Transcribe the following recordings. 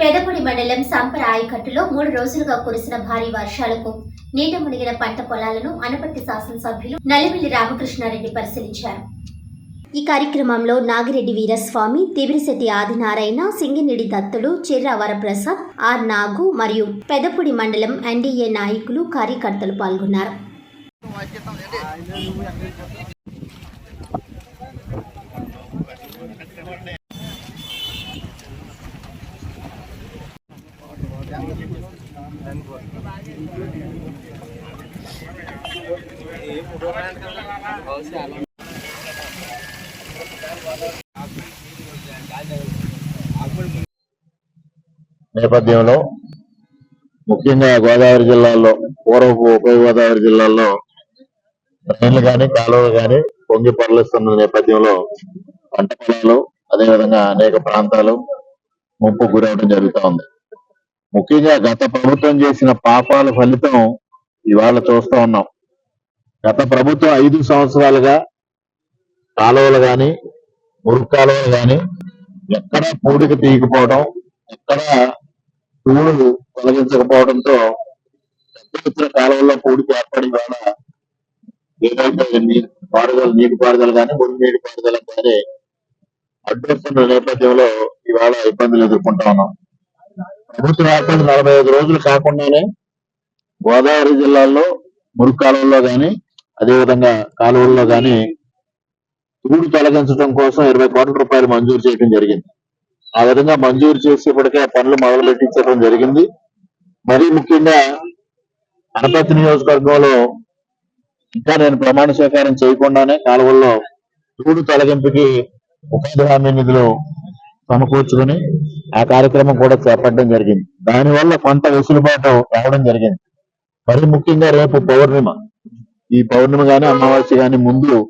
పెదపూడి మండలం సంపర ఆయకట్టులో మూడు రోజులుగా కురిసిన భారీ వర్షాలకు నీట మునిగిన పంట పొలాలను అనపర్తి శాసనసభ్యులు నలిమిల్లి రామకృష్ణారెడ్డి పరిశీలించారు. ఈ కార్యక్రమంలో నాగిరెడ్డి వీరస్వామి తివిరిశెట్టి ఆదినారాయణ సింగినిడి దత్తుడు చిర్రా వరప్రసాద్ ఆర్ నాగు మరియు పెదపూడి మండలం ఎన్డీఏ నాయకులు కార్యకర్తలు పాల్గొన్నారు. నేపథ్యంలో ముఖ్యంగా గోదావరి జిల్లాలో పూర్వపు ఉభయ గోదావరి జిల్లాల్లో నీళ్ళు కానీ కాలువలు కానీ పొంగి పరలిస్తున్న నేపథ్యంలో పంట పొలాలు అదేవిధంగా అనేక ప్రాంతాలు ముంపు గురవడం జరుగుతూ ఉంది. ముఖ్యంగా గత ప్రభుత్వం చేసిన పాపాల ఫలితం ఇవాళ చూస్తా ఉన్నాం. గత ప్రభుత్వం ఐదు సంవత్సరాలుగా కాలువలు కానీ మురుగు కాలువలు కానీ ఎక్కడ పూడిక తీయకపోవడం ఎక్కడ పూలు తొలగించకపోవడంతో పెద్ద ఎత్తున కాలువల్లో పూడికి ఏర్పడి వల్ల ఏదైతే నీటి పారుదల నీటి పారుదల కానీ మురుగు నీటి పారుదల కానీ అడ్డొస్తున్న నేపథ్యంలో ఇవాళ ఇబ్బందులు ఎదుర్కొంటా ఉన్నాం. ప్రభుత్వ ఏర్పడి నలభై ఐదు రోజులు కాకుండానే గోదావరి జిల్లాలో మురుగు కాలువల్లో కానీ అదేవిధంగా కాలువల్లో కానీ తూడు తొలగించడం కోసం ఇరవై కోట్ల రూపాయలు మంజూరు చేయడం జరిగింది. ఆ విధంగా మంజూరు చేసి ఇప్పటికే పనులు మొదలు పెట్టించడం జరిగింది. మరీ ముఖ్యంగా అనపర్తి నియోజకవర్గంలో ఇంకా నేను ప్రమాణ స్వీకారం చేయకుండానే కాలువల్లో తూడు తొలగింపుకి ఉపాధి హామీ నిధులు సమకూర్చుకుని ఆ కార్యక్రమం కూడా చేపట్టడం జరిగింది. దానివల్ల కొంత వెసులుబాటు రావడం జరిగింది. మరి ముఖ్యంగా రేపు పౌర్ణిమ. ఈ పౌర్ణిమ గాని అమావాస్య గాని ముందు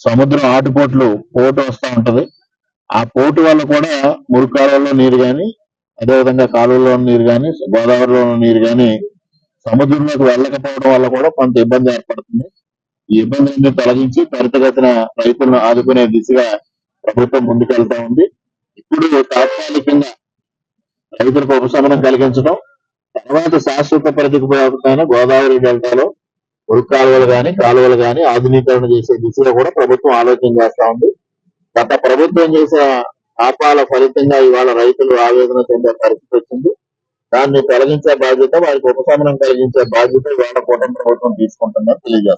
సముద్రం ఆటుపోట్లు పోటు వస్తా ఉంటది. ఆ పోటు వల్ల కూడా మురుగు నీరు గాని అదేవిధంగా కాలువలో నీరు గాని గోదావరిలో నీరు గాని సముద్రంలోకి వెళ్ళకపోవడం వల్ల కూడా కొంత ఇబ్బంది ఏర్పడుతుంది. ఈ ఇబ్బందులన్నీ తొలగించి త్వరితగతిన రైతులను ఆదుకునే దిశగా ప్రభుత్వం ముందుకెళ్తా ఉంది. ఇప్పుడు తాత్కాలికంగా రైతులకు ఉపశమనం కలిగించడం తర్వాత శాశ్వత ప్రతిపైన గోదావరి డెల్టాలో మురుగు కాలువలు కాలువలు కానీ ఆధునీకరణ చేసే దిశగా కూడా ప్రభుత్వం ఆలోచన చేస్తా ఉంది. గత ప్రభుత్వం చేసిన పాపాల ఫలితంగా ఇవాళ రైతులు ఆవేదన చెందే పరిస్థితి వచ్చింది. దాన్ని తొలగించే బాధ్యత వారికి ఉపశమనం కలిగించే బాధ్యత ఇవాళ కూటమి ప్రభుత్వం తీసుకుంటుందని తెలియజేస్తారు